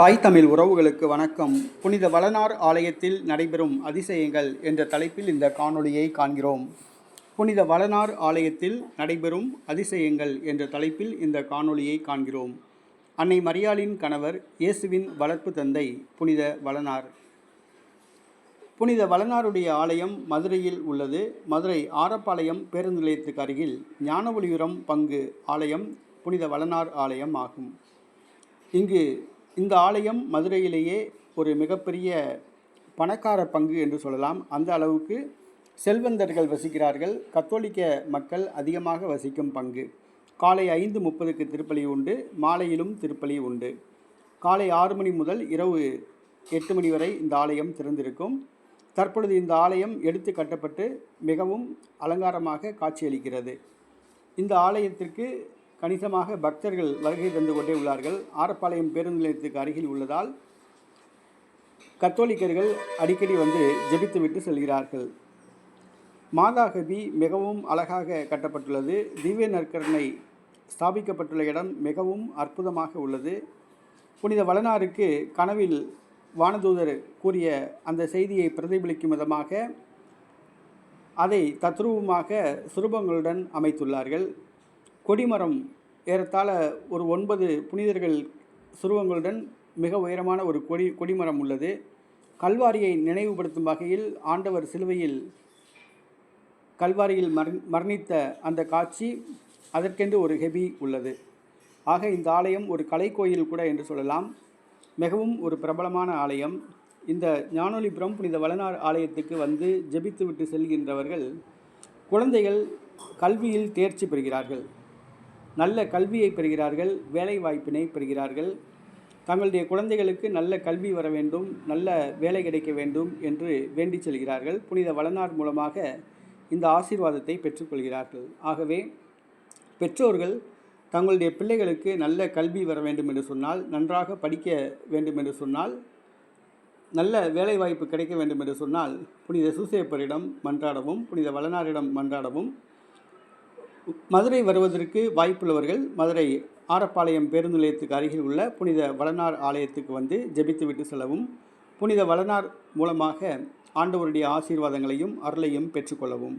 தாய் தமிழ் உறவுகளுக்கு வணக்கம். புனித வளனார் ஆலயத்தில் நடைபெறும் அதிசயங்கள் என்ற தலைப்பில் இந்த காணொளியை காண்கிறோம். புனித வளனார் ஆலயத்தில் நடைபெறும் அதிசயங்கள் என்ற தலைப்பில் இந்த காணொளியை காண்கிறோம். அன்னை மரியாளின் கணவர் இயேசுவின் வளர்ப்பு தந்தை புனித வளனார். புனித வளனாருடைய ஆலயம் மதுரையில் உள்ளது. மதுரை ஆரப்பாளையம் பேருந்து நிலையத்துக்கு அருகில் ஞானஒளியுரம் பங்கு ஆலயம் புனித வளனார் ஆலயம் ஆகும். இங்கு இந்த ஆலயம் மதுரையிலேயே ஒரு மிகப்பெரிய பணக்கார பங்கு என்று சொல்லலாம். அந்த அளவுக்கு செல்வந்தர்கள் வசிக்கிறார்கள். கத்தோலிக்க மக்கள் அதிகமாக வசிக்கும் பங்கு. காலை ஐந்து முப்பதுக்கு திருப்பலி உண்டு மாலையிலும் திருப்பலி உண்டு. காலை ஆறு மணி முதல் இரவு எட்டு மணி வரை இந்த ஆலயம் திறந்திருக்கும். தற்பொழுது இந்த ஆலயம் எடுத்து கட்டப்பட்டு மிகவும் அலங்காரமாக காட்சியளிக்கிறது. இந்த ஆலயத்திற்கு கணிசமாக பக்தர்கள் வருகை தந்து கொண்டே உள்ளார்கள். ஆரப்பாளையம் பேருந்து நிலையத்துக்கு அருகில் உள்ளதால் கத்தோலிக்கர்கள் அடிக்கடி வந்து ஜெபித்துவிட்டு செல்கிறார்கள். மாதாகவி மிகவும் அழகாக கட்டப்பட்டுள்ளது. திவ்ய நற்கரணை ஸ்தாபிக்கப்பட்டுள்ள இடம் மிகவும் அற்புதமாக உள்ளது. புனித வளனாருக்கு கனவில் வானதூதர் கூறிய அந்த செய்தியை பிரதிபலிக்கும் விதமாக அதை தத்ரூபமாக சுரூபங்களுடன் அமைத்துள்ளார்கள். கொடிமரம் ஏறத்தாழ ஒரு ஒன்பது புனிதர்கள் சுருவங்களுடன் மிக உயரமான ஒரு கொடி கொடிமரம் உள்ளது. கல்வாரியை நினைவுபடுத்தும் வகையில் ஆண்டவர் சிலுவையில் கல்வாரியில் மர் மரணித்த அந்த காட்சி அதற்கென்று ஒரு ஹெபி உள்ளது. ஆக இந்த ஆலயம் ஒரு கலைக்கோயில் கூட என்று சொல்லலாம். மிகவும் ஒரு பிரபலமான ஆலயம். இந்த ஞானொலிபுரம் புனித வளனார் ஆலயத்துக்கு வந்து ஜெபித்து விட்டு செல்கின்றவர்கள் குழந்தைகள் கல்வியில் தேர்ச்சி பெறுகிறார்கள். நல்ல கல்வியை பெறுகிறார்கள் வேலை வாய்ப்பினை பெறுகிறார்கள். தங்களுடைய குழந்தைகளுக்கு நல்ல கல்வி வர வேண்டும் நல்ல வேலை கிடைக்க வேண்டும் என்று வேண்டி செல்கிறார்கள். புனித வளனார் மூலமாக இந்த ஆசீர்வாதத்தை பெற்றுக்கொள்கிறார்கள். ஆகவே பெற்றோர்கள் தங்களுடைய பிள்ளைகளுக்கு நல்ல கல்வி வர வேண்டும் என்று சொன்னால் நன்றாக படிக்க வேண்டும் என்று சொன்னால் நல்ல வேலைவாய்ப்பு கிடைக்க வேண்டும் என்று சொன்னால் புனித சூசேப்பரிடம் மன்றாடவும் புனித வளனாரிடம் மன்றாடவும் மதுரை வருவதற்கு வாய்ப்புள்ளவர்கள் மதுரை ஆரப்பாளையம் பேருந்து நிலையத்துக்கு அருகில் உள்ள புனித வளனார் ஆலயத்துக்கு வந்து ஜெபித்துவிட்டு செல்லவும். புனித வளனார் மூலமாக ஆண்டவருடைய ஆசீர்வாதங்களையும் அருளையும் பெற்றுக்கொள்ளவும்.